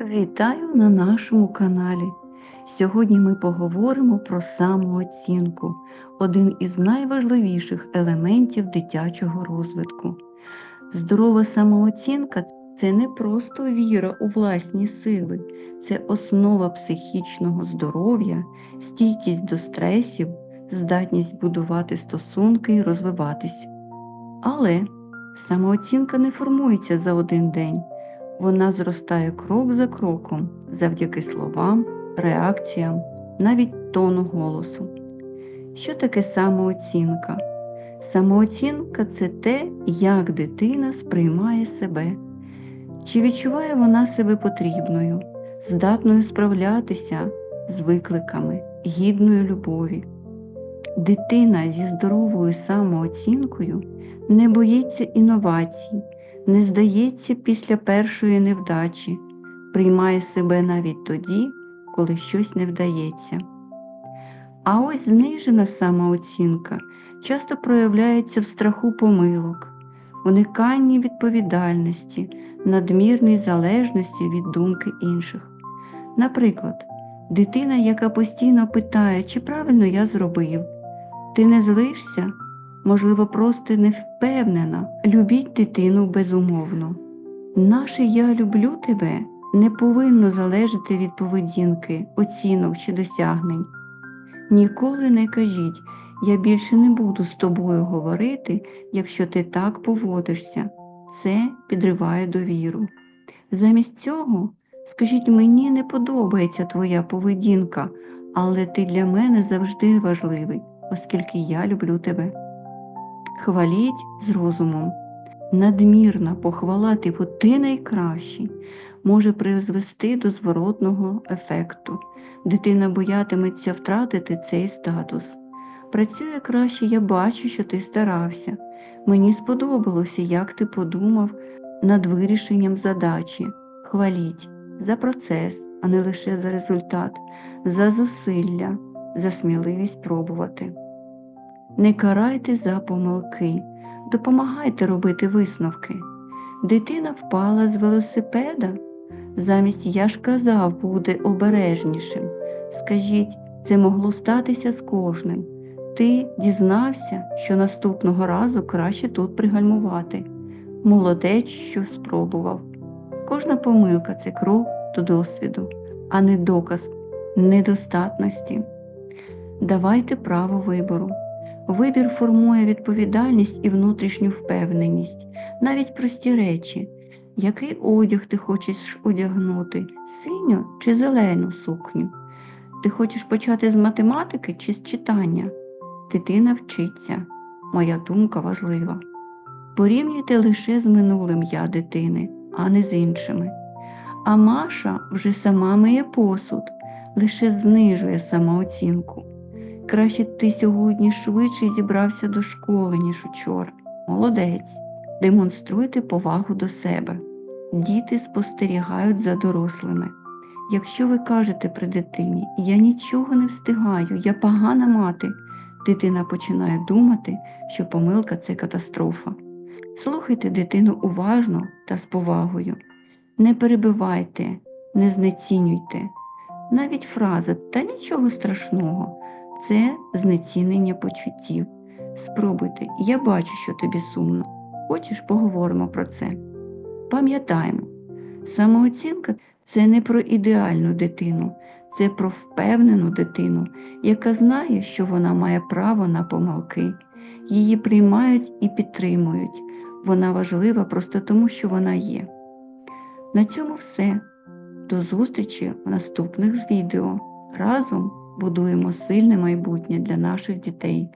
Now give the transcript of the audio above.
Вітаю на нашому каналі. Сьогодні ми поговоримо про самооцінку, один із найважливіших елементів дитячого розвитку. Здорова самооцінка це не просто віра у власні сили, це основа психічного здоров'я, стійкість до стресів, здатність будувати стосунки і розвиватись. Але самооцінка не формується за один день. Вона зростає крок за кроком завдяки словам, реакціям, навіть тону голосу. Що таке самооцінка? Самооцінка це те, як дитина сприймає себе. Чи відчуває вона себе потрібною, здатною справлятися з викликами, гідною любові. Дитина зі здоровою самооцінкою не боїться інновацій, не здається після першої невдачі, приймає себе навіть тоді, коли щось не вдається. А ось знижена самооцінка часто проявляється в страху помилок, униканні відповідальності, надмірній залежності від думки інших. Наприклад, дитина, яка постійно питає, чи правильно я зробив, ти не злишся, можливо, просто не впевнена, любіть дитину безумовно. Наше я люблю тебе не повинно залежати від поведінки, оцінок чи досягнень. Ніколи не кажіть, я більше не буду з тобою говорити, якщо ти так поводишся. Це підриває довіру. Замість цього скажіть мені не подобається твоя поведінка, але ти для мене завжди важливий, оскільки я люблю тебе. Хваліть з розумом. Надмірна похвала типу ти найкращий може призвести до зворотного ефекту. Дитина боятиметься втратити цей статус. Працює краще, я бачу, що ти старався. Мені сподобалося, як ти подумав над вирішенням задачі. Хваліть за процес, а не лише за результат, за зусилля, за сміливість пробувати. Не карайте за помилки, допомагайте робити висновки. Дитина впала з велосипеда. Замість я ж казав, буде обережнішим. Скажіть, це могло статися з кожним. Ти дізнався, що наступного разу краще тут пригальмувати. Молодець, що спробував. Кожна помилка це крок до досвіду, а не доказ недостатності. Давайте право вибору. Вибір формує відповідальність і внутрішню впевненість, навіть прості речі, який одяг ти хочеш одягнути, синю чи зелену сукню. Ти хочеш почати з математики чи з читання? Дитина вчиться, моя думка важлива. Порівнюйте лише з минулим я дитини, а не з іншими. А Маша вже сама миє посуд, лише знижує самооцінку. Краще ти сьогодні швидше зібрався до школи, ніж учора. Молодець. Демонструйте повагу до себе. Діти спостерігають за дорослими. Якщо ви кажете при дитині Я нічого не встигаю, я погана мати, дитина починає думати, що помилка це катастрофа. Слухайте дитину уважно та з повагою. Не перебивайте, не знецінюйте. Навіть фраза та нічого страшного це знецінення почуттів. Спробуйте, я бачу, що тобі сумно. Хочеш, поговоримо про це. Пам'ятаємо, самооцінка це не про ідеальну дитину, це про впевнену дитину, яка знає, що вона має право на помилки. Її приймають і підтримують. Вона важлива просто тому, що вона є. На цьому все. До зустрічі в наступних відео. Разом будуємо сильне майбутнє для наших дітей.